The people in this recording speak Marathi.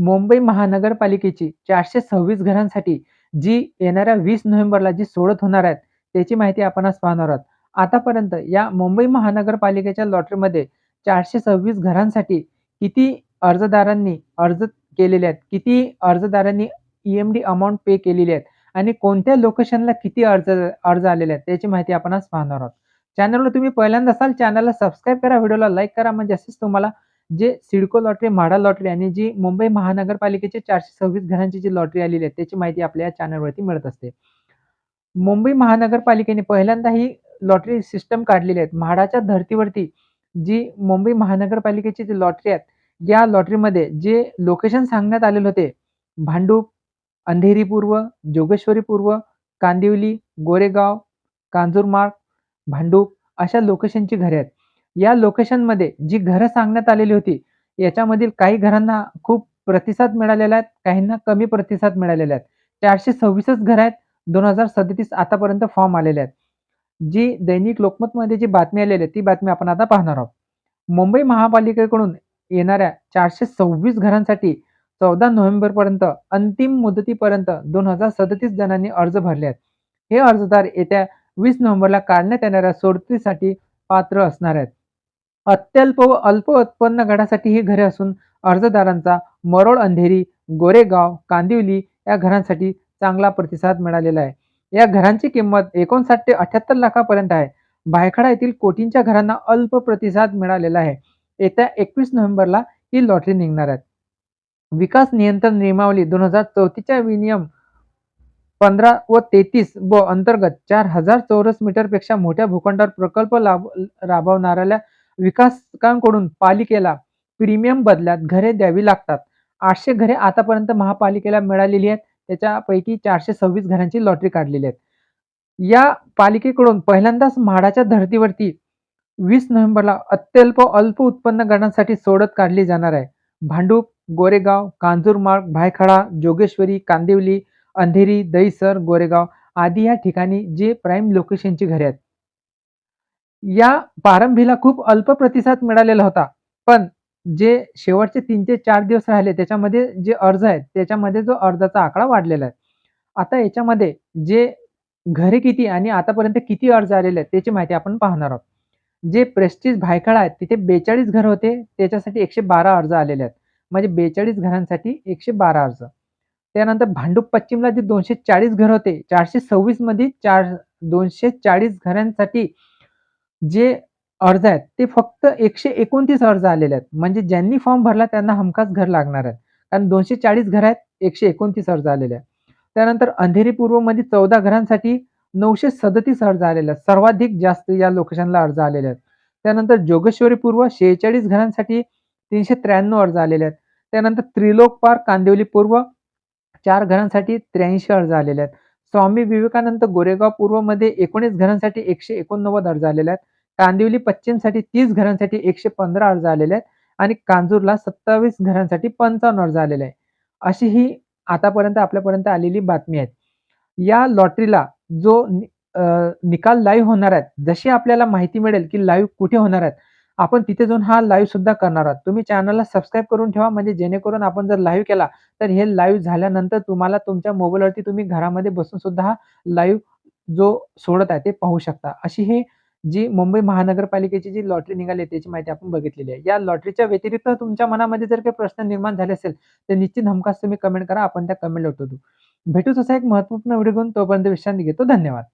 मुंबई महानगरपालिकेची चारशे सव्वीस घरांसाठी जी येणाऱ्या वीस नोव्हेंबरला जी सोडत होणार आहेत त्याची माहिती आपण आज पाहणार आहोत. आतापर्यंत या मुंबई महानगरपालिकेच्या लॉटरीमध्ये चारशे सव्वीस घरांसाठी किती अर्जदारांनी अर्ज केलेले आहेत किती अर्जदारांनी E M D amount pay केलेली आहेत आणि कोणत्या लोकेशनला किती अर्ज अर्ज आलेले आहेत त्याची माहिती आपण आज पाहणार आहोत. चॅनलवर तुम्ही पहिल्यांदा असाल चॅनलला सबस्क्राईब करा व्हिडिओला लाईक करा म्हणजे असेच तुम्हाला जे सिडको लॉटरी म्हाडा लॉटरी आणि जी मुंबई महानगरपालिकेचे चारशे सव्वीस घरांची जी लॉटरी आलेली आहे त्याची माहिती आपल्या या चॅनलवरती मिळत असते. मुंबई महानगरपालिकेने पहिल्यांदा ही लॉटरी सिस्टम काढलेली आहेत म्हाडाच्या धर्तीवरती जी मुंबई महानगरपालिकेची जी लॉटरी आहेत या लॉटरीमध्ये जे लोकेशन सांगण्यात आलेले होते भांडूप अंधेरी पूर्व जोगेश्वरी पूर्व कांदिवली गोरेगाव कांजूरमार्ग भांडूप अशा लोकेशनची घरे आहेत. या लोकेशनमध्ये जी घरं सांगण्यात आलेली होती याच्यामधील काही घरांना खूप प्रतिसाद मिळालेला आहे काहींना कमी प्रतिसाद मिळालेले आहेत चारशे सव्वीसच घरं आहेत दोन हजार सदतीस आतापर्यंत फॉर्म आलेले आहेत. जी दैनिक लोकमतमध्ये जी बातमी आलेली आहे ती बातमी आपण आता पाहणार आहोत. मुंबई महापालिकेकडून येणाऱ्या चारशे सव्वीस घरांसाठी चौदा नोव्हेंबरपर्यंत अंतिम मुदतीपर्यंत दोन हजार सदतीस जणांनी अर्ज भरले आहेत. हे अर्जदार येत्या वीस नोव्हेंबरला काढण्यात येणाऱ्या सोडतीसाठी पात्र असणार आहेत. अत्यल्प व अल्प उत्पन्न गटासाठी ही घरे असून अर्जदारांचा मरोळ अंधेरी गोरेगाव कांदिवली या घरांसाठी चांगला प्रतिसाद मिळालेला आहे. या घरांची किंमत एकोणसाठ ते अठ्याहत्तर लाखापर्यंत आहे. भायखडा येथील कोटींच्या घरांना अल्प प्रतिसाद मिळालेला आहे. येत्या एकवीस नोव्हेंबरला ही लॉटरी निघणार आहे. विकास नियंत्रण नियमावली दोन हजार चौथीच्या विनियम पंधरा व तेहतीस ब अंतर्गत चार हजार चौरस मीटरपेक्षा मोठ्या भूखंडावर प्रकल्प लाभ राबवणाऱ्या विकासकांकडून पालिकेला प्रीमियम बदल्यात घरे द्यावी लागतात. आठशे घरे आतापर्यंत महापालिकेला मिळालेली आहेत. त्याच्यापैकी चारशे सव्वीस घरांची लॉटरी काढलेली आहेत. या पालिकेकडून पहिल्यांदाच म्हाडाच्या धर्तीवरती वीस नोव्हेंबरला अत्यल्प अल्प उत्पन्न गणांसाठी सोडत काढली जाणार आहे. भांडूप गोरेगाव कांजूरमार्ग भायखळा जोगेश्वरी कांदिवली अंधेरी दहीसर गोरेगाव आदी या ठिकाणी जे प्राईम लोकेशनची घरे आहेत. या प्रारंभीला खूप अल्प प्रतिसाद मिळालेला होता. पण जे शेवटचे तीन ते चार दिवस राहिले त्याच्यामध्ये जे अर्ज आहेत त्याच्यामध्ये जो अर्जाचा आकडा वाढलेला आहे. आता याच्यामध्ये जे घरे किती आणि आतापर्यंत किती अर्ज आलेले आहेत त्याची माहिती आपण पाहणार आहोत. जे प्रेस्टिज भायखळा आहेत तिथे बेचाळीस घर होते त्याच्यासाठी एकशे बारा अर्ज आलेले आहेत. म्हणजे बेचाळीस घरांसाठी एकशे बारा अर्ज. त्यानंतर भांडूप पश्चिमला जे दोनशे चाळीस घर होते चारशे सव्वीसमध्ये चार दोनशे चाळीस घरांसाठी जे अर्ज आहेत ते फक्त एकशे एकोणतीस अर्ज आलेले आहेत. म्हणजे ज्यांनी फॉर्म भरला त्यांना हमखास घर लागणार आहे. कारण दोनशे चाळीस घर आहेत एकशे एकोणतीस अर्ज आलेले आहेत. त्यानंतर अंधेरी पूर्वमध्ये चौदा घरांसाठी नऊशे सदतीस अर्ज आलेले आहेत. सर्वाधिक जास्त या लोकेशनला अर्ज आलेले आहेत. त्यानंतर जोगेश्वरी पूर्व शेहेचाळीस घरांसाठी तीनशे त्र्याण्णव अर्ज आलेले आहेत. त्यानंतर त्रिलोक पार्क कांदिवली पूर्व चार घरांसाठी त्र्याऐंशी अर्ज आलेले आहेत. स्वामी विवेकानंद गोरेगाव पूर्वमध्ये एकोणीस घरांसाठी एकशे एकोणनव्वद अर्ज आलेले आहेत. कांदिवली पश्चिमसाठी तीस घरांसाठी एकशे पंधरा अर्ज आलेले आहेत. आणि कांजूरला सत्तावीस घरांसाठी पंचावन्न अर्ज आलेले आहे. अशी ही आतापर्यंत आपल्यापर्यंत आलेली बातमी आहे. या लॉटरीला जो निकाल लाईव्ह होणार आहेत जशी आपल्याला माहिती मिळेल की लाईव्ह कुठे होणार आहेत आपण तिथे जाऊन हा लाईव्ह सुद्धा करणार आहोत. तुम्ही चॅनलला सबस्क्राईब करून ठेवा म्हणजे जेणेकरून आपण जर लाईव्ह केला तर हे लाईव्ह झाल्यानंतर तुम्हाला तुमच्या मोबाईलवरती तुम्ही घरामध्ये बसून सुद्धा हा लाईव्ह जो सोडत आहे ते पाहू शकता. अशी हे जी मुंबई महानगरपालिकेची जी लॉटरी निघाली त्याची माहिती आपण बघितलेली आहे. या लॉटरीच्या व्यतिरिक्त तुमच्या मनामध्ये जर काही प्रश्न निर्माण झाले असेल तर निश्चित हमखास तुम्ही कमेंट करा आपण त्या कमेंट उठवतो भेटूच असा एक महत्त्वपूर्ण व्हिडिओ घेऊन तोपर्यंत विश्रांती घेतो. धन्यवाद.